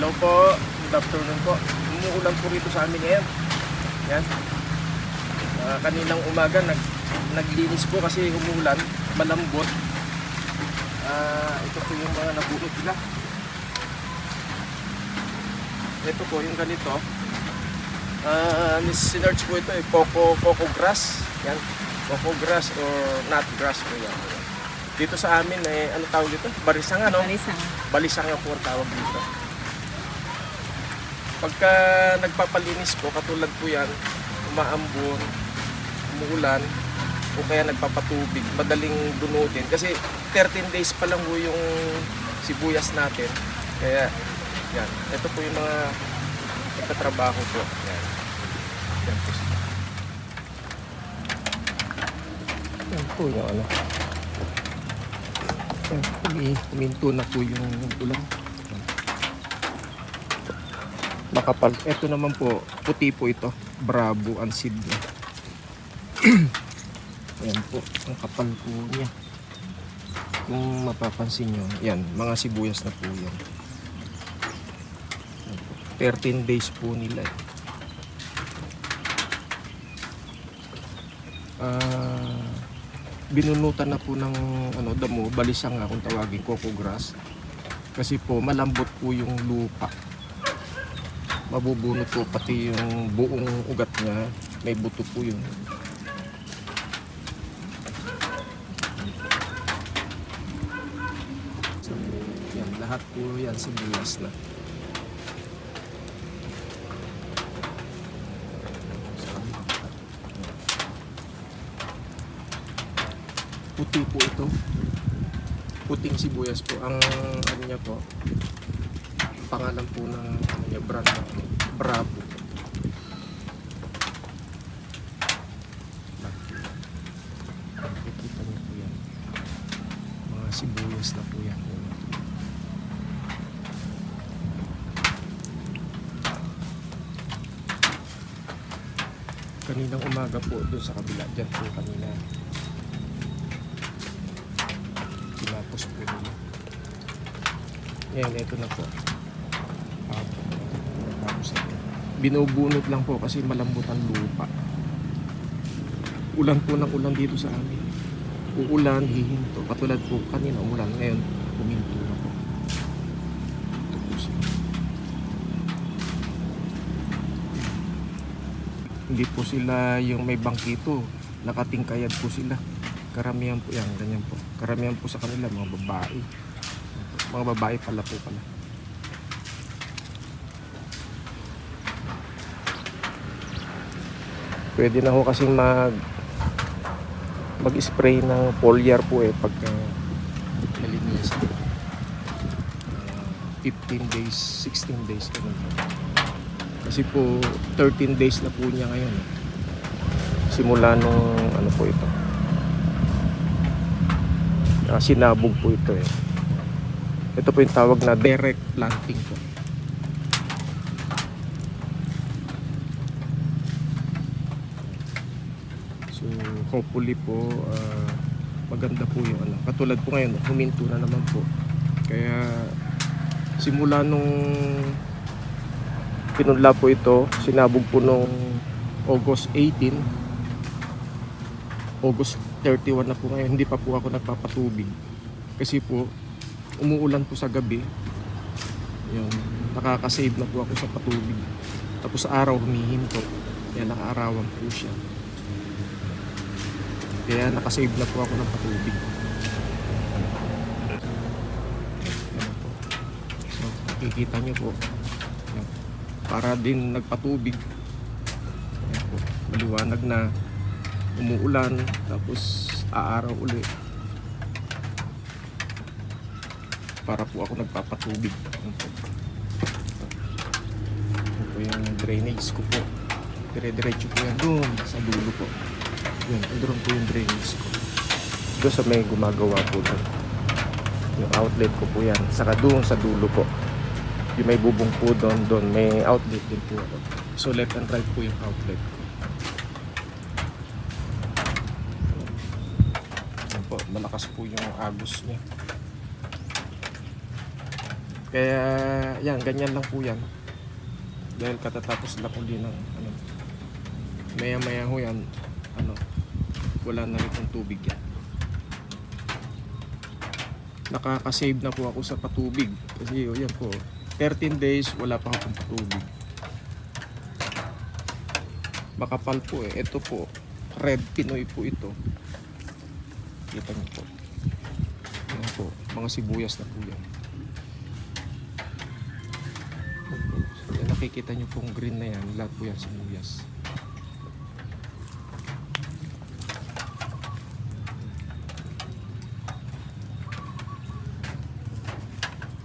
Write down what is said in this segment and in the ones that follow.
Hello po, good afternoon po. Umuulan po rito sa amin ngayon. Yan. Ah, kaninang umaga nag naglinis po kasi umuulan, malambot. Ah, ito po yung mga nabunot nila. Ito po yung ganito. Ah, sinerch po ito eh, coco, coco grass. Yan, coco grass or nut grass po yan. Dito sa amin eh, ano tawag dito? Barisang ano? Marisang. Balisang nga po ang tawag dito. Pagka nagpapalinis po, katulad po yan, umaambon, umuulan, o kaya nagpapatubig, madaling dunutin. Kasi 13 days pa lang po yung sibuyas natin. Kaya, yan. Ito po yung mga nagtatrabaho po. Yan. Yan po. Yan po yung ano. Yan, humi- huminto na po yung ulan. Makapal. Ito naman po, puti po ito. Bravo ang seed niya. Yan po, ang kapal po niya. Kung mapapansin nyo, yan, mga sibuyas na po yan. Yan po. 13 days po nila. eh. Ah, binunutan na po ng ano damo, balisang nga kung tawagin coco grass. Kasi po malambot po yung lupa. Mabubunot po pati yung buong ugat niya. May buto po yun. So, yan, lahat po yan sibuyas na. Puti po ito. Puting sibuyas po. Ang ano niya po, pangalan po ng ano niya, brand na Bravo. Nakikita niyo po yan. Mga sibuyas na po yan. Kaninang umaga po doon sa kabila. Diyan po kanina. Tinapos po nila. Ngayon, ito na po. Apo. Tapos na po. Binubunot lang po kasi malambot ang lupa. Ulan po ng ulan dito sa amin. Uulan, hihinto. Katulad po kanina umulan. Ngayon, huminto na po. Hindi po sila yung may bangkito. Nakatingkayad po sila. Karamihan po yan, ganyan po. Karamihan po sa kanila, mga babae. Mga babae pala po pala. Pwede na ho kasing mag mag-spray ng foliar po eh pagka nalinis. Uh, 15 days, 16 days ganun. Kasi po 13 days na po niya ngayon. Simula nung ano po ito. Ah, sinabog po ito eh. Ito po yung tawag na direct planting po. So hopefully po ah, maganda po yung ano. Katulad po ngayon, huminto na naman po. Kaya simula nung pinunla po ito, sinabog po nung August 18 August 31 na po ngayon, hindi pa po ako nagpapatubig. Kasi po, umuulan po sa gabi. Yun, nakakasave na po ako sa patubig. Tapos sa araw, humihinto. Kaya nakaarawan po siya. Kaya nakasave na po ako ng patubig. So, makikita nyo po. Para din nagpatubig. Yan po. Maliwanag na umuulan tapos aaraw uli para po ako nagpapatubig. Yan po yung drainage ko po dire-diretso po yan doon sa dulo po yun, andun po yung drainage ko. Doon sa may gumagawa po doon yung outlet ko po yan. Saka doon sa dulo po. Yung may bubong po doon doon. May outlet din po ako. So left and right po yung outlet ko. Yan po, malakas po yung agos niya. Kaya yan, ganyan lang po yan. Dahil katatapos lang uli ng ano, maya maya ho yan, wala na rin pong tubig yan. Nakaka-save na po ako sa patubig. Kasi oh, yan po, 13 days wala pa akong patubig. Makapal po eh. Ito po, red Pinoy po ito. Kita niyo po. Yan po, mga sibuyas na po yan. So, yan, nakikita niyo pong green na yan, lahat po yan sibuyas.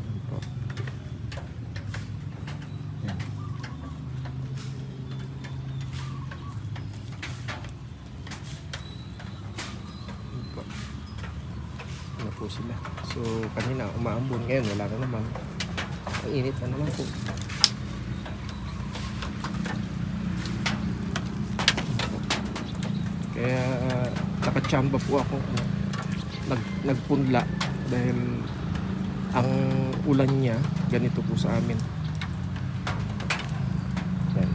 Yan po. Yan. Yan po. Ano po sila. So, kanina umaambon. Ngayon, wala na naman. Mainit na naman po. Kaya, uh, nakachamba po ako. Nag, nagpunla dahil ang ulan niya, ganito po sa amin. Yan.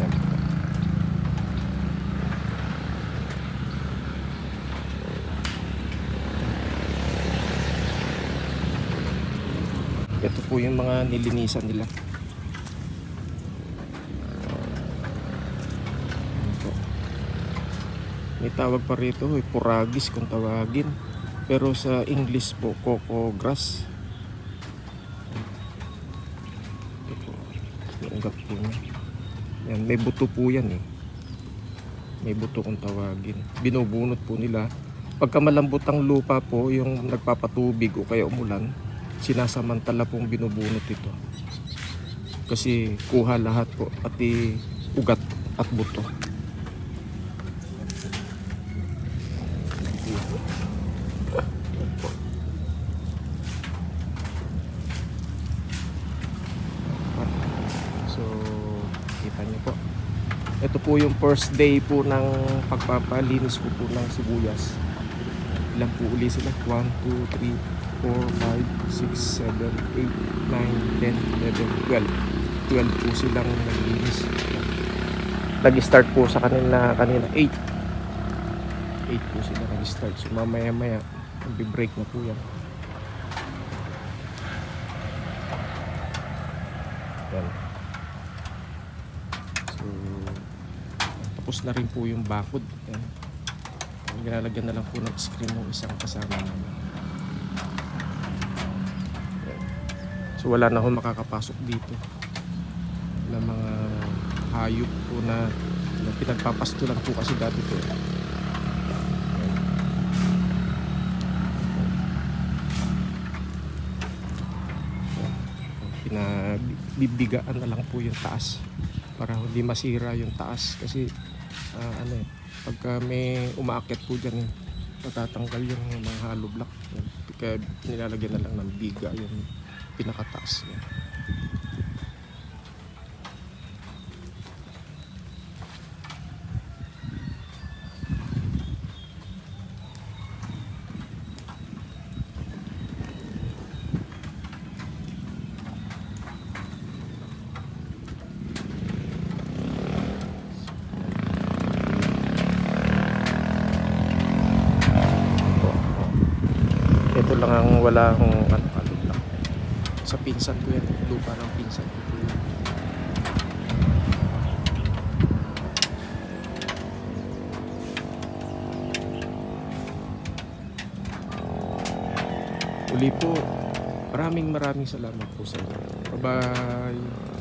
Yan. Ito po yung mga nilinisan nila. May tawag pa rito, eh, puragis kung tawagin. Pero sa English po, coco grass. Ito po. Po niya. Yan, may buto po yan eh. May buto kung tawagin. Binubunot po nila. Pagka malambot ang lupa po, yung nagpapatubig o kaya umulan, sinasamantala pong binubunot ito. Kasi kuha lahat po, pati ugat at buto. So, kita niyo po. Ito po yung first day po ng pagpapalinis ko po ng sibuyas. Ilan po uli sila? 1, 2, 3, 4, 5, 6, 7, 8, 9, 10, 11, 12. 12 po silang naglinis. Nag-start po sa kanila kanina 8. 8 po sila nag-start. So mamaya maya magbe-break na po yan. Yan. So tapos na rin po yung bakod. Yan. Ginalagyan na lang po ng screen ng isang kasama namin. So wala na akong makakapasok dito. Na mga hayop po na, na pinagpapasto lang po kasi dati po. Pinabibigaan na lang po yung taas para hindi masira yung taas. Kasi ah, ano eh, pagka may umaakyat po dyan eh, yung mga hollow block. Kaya nilalagyan na lang ng biga yung pinakataas Yan. ito lang ang wala akong ano. Sa pinsan ko yan, lupa ng pinsan ko. Uli po, maraming maraming salamat po sa inyo. Bye-bye.